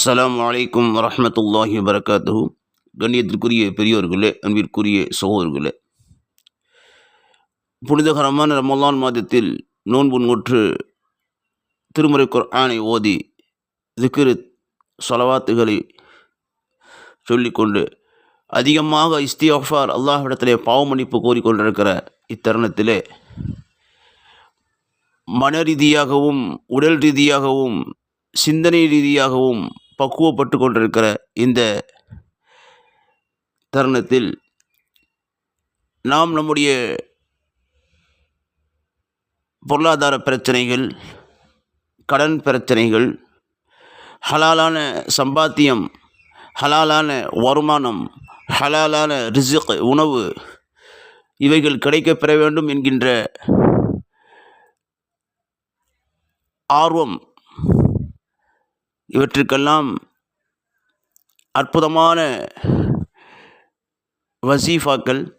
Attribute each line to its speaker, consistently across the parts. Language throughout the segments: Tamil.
Speaker 1: அஸ்லாம் அலைக்கும் வரமத்துல்லாஹி வரகாத்துஹு கண்ணியத்திற்குரிய பெரியோர்களே அன்பிற்குரிய சகோதரர்களே. புனிதகரமான ரமலான் மாதத்தில் நோன்பு நோற்று திருமுறை குர்ஆனை ஓதி திக்ரு சொலவாத்துகளை சொல்லிக்கொண்டு அதிகமாக இஸ்தியஃபார் அல்லாஹ்விடத்திலே பாவ கோரிக்கொண்டிருக்கிற இத்தருணத்திலே மன ரீதியாகவும் உடல் ரீதியாகவும் சிந்தனை ரீதியாகவும் பக்குவப்பட்டு கொண்டிருக்கிற இந்த தருணத்தில் நாம் நம்முடைய பொருளாதார பிரச்சனைகள் கடன் பிரச்சனைகள் ஹலாலான சம்பாத்தியம் ஹலாலான வருமானம் ஹலாலான ரிசுக் உணவு இவைகள் கிடைக்கப்பெற வேண்டும் என்கின்ற ஆர்வம் இவற்றிற்கெல்லாம் அற்புதமான வசீஃபாக்கள்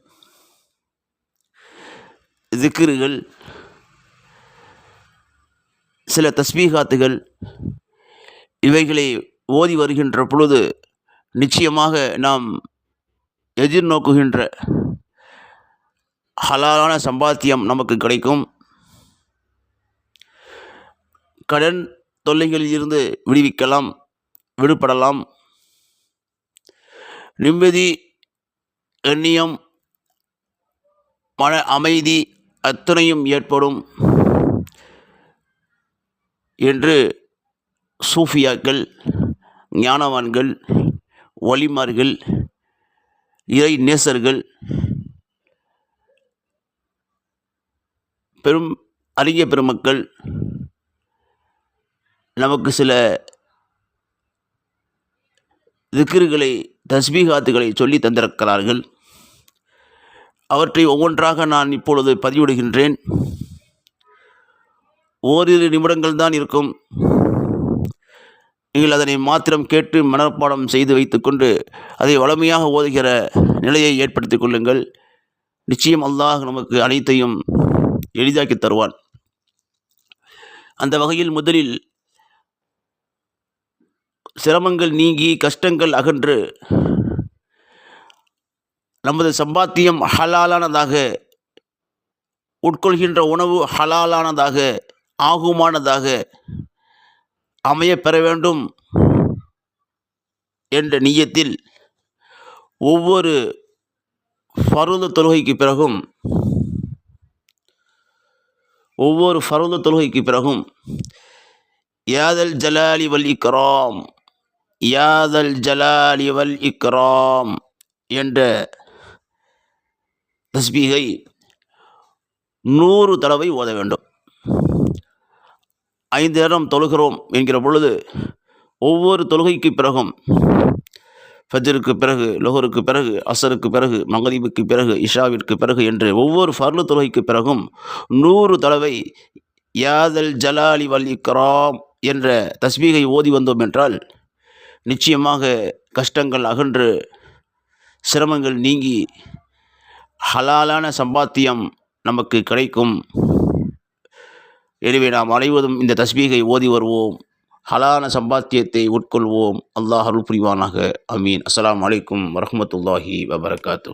Speaker 1: திக்ருகள் சில தஸ்பீகாத்துகள் இவைகளை ஓதி வருகின்ற பொழுது நிச்சயமாக நாம் எதிர்நோக்குகின்ற ஹலாலான சம்பாத்தியம் நமக்கு கிடைக்கும். கடன் தொல்லைகளில் இருந்து விடுவிக்கலாம் விடுபடலாம். நிம்மதி எண்ணியம் மன அமைதி அத்தனையும் ஏற்படும் என்று சூஃபியாக்கள் ஞானவான்கள் வலிமார்கள் இறை நேசர்கள் பெரும் அறிஞ பெருமக்கள் நமக்கு சில திக்ருகளை தஸ்பீகாத்துகளை சொல்லி தந்திருக்கிறார்கள். அவற்றை ஒவ்வொன்றாக நான் இப்பொழுது பதிவிடுகின்றேன். ஓரிரு நிமிடங்கள் தான் இருக்கும். நீங்கள் அதனை மாத்திரம் கேட்டு மனப்பாடம் செய்து வைத்துக்கொண்டு அதை வளமையாக ஓதுகிற நிலையை ஏற்படுத்திக் கொள்ளுங்கள். நிச்சயம் அல்லாஹ் நமக்கு அனைத்தையும் எளிதாக்கி தருவான். அந்த வகையில் முதலில் சிரமங்கள் நீங்கி கஷ்டங்கள் அகன்று நமது சம்பாத்தியம் ஹலாலானதாக உட்கொள்கின்ற உணவு ஹலாலானதாக ஆகுமானதாக அமைய பெற வேண்டும் என்ற நியத்தில் ஒவ்வொரு ஃபருது தொழுகைக்கு பிறகும் ஒவ்வொரு ஃபருது தொழுகைக்கு பிறகும் யாதல் ஜலாலி வல் இக்ராம் யாதல் ஜலாலி வல் இக்ராம் என்ற தஸ்பீகை நூறு தடவை ஓத வேண்டும். ஐந்து நேரம் தொழுகிறோம் என்கிற பொழுது ஒவ்வொரு தொழுகைக்கு பிறகும் ஃபஜருக்கு பிறகு லொஹருக்கு பிறகு அசருக்கு பிறகு மகதீபுக்கு பிறகு இஷாவிற்கு பிறகு என்று ஒவ்வொரு ஃபர்லு தொழுகைக்கு பிறகும் நூறு தடவை யாதல் ஜலாலி வல் இக்ராம் என்ற தஸ்பீகை ஓதி வந்தோம் என்றால் நிச்சயமாக கஷ்டங்கள் அகன்று சிரமங்கள் நீங்கி ஹலாலான சம்பாத்தியம் நமக்கு கிடைக்கும். எனவே நாம் அனைவரும் இந்த தஸ்பீகை ஓதி வருவோம். ஹலான சம்பாத்தியத்தை உட்கொள்வோம். அல்லாஹ் அருள் புரிவானாக. அமீன். அஸ்லாம் அலைக்கும் வரமத்துல்லாஹி வபரகாத்து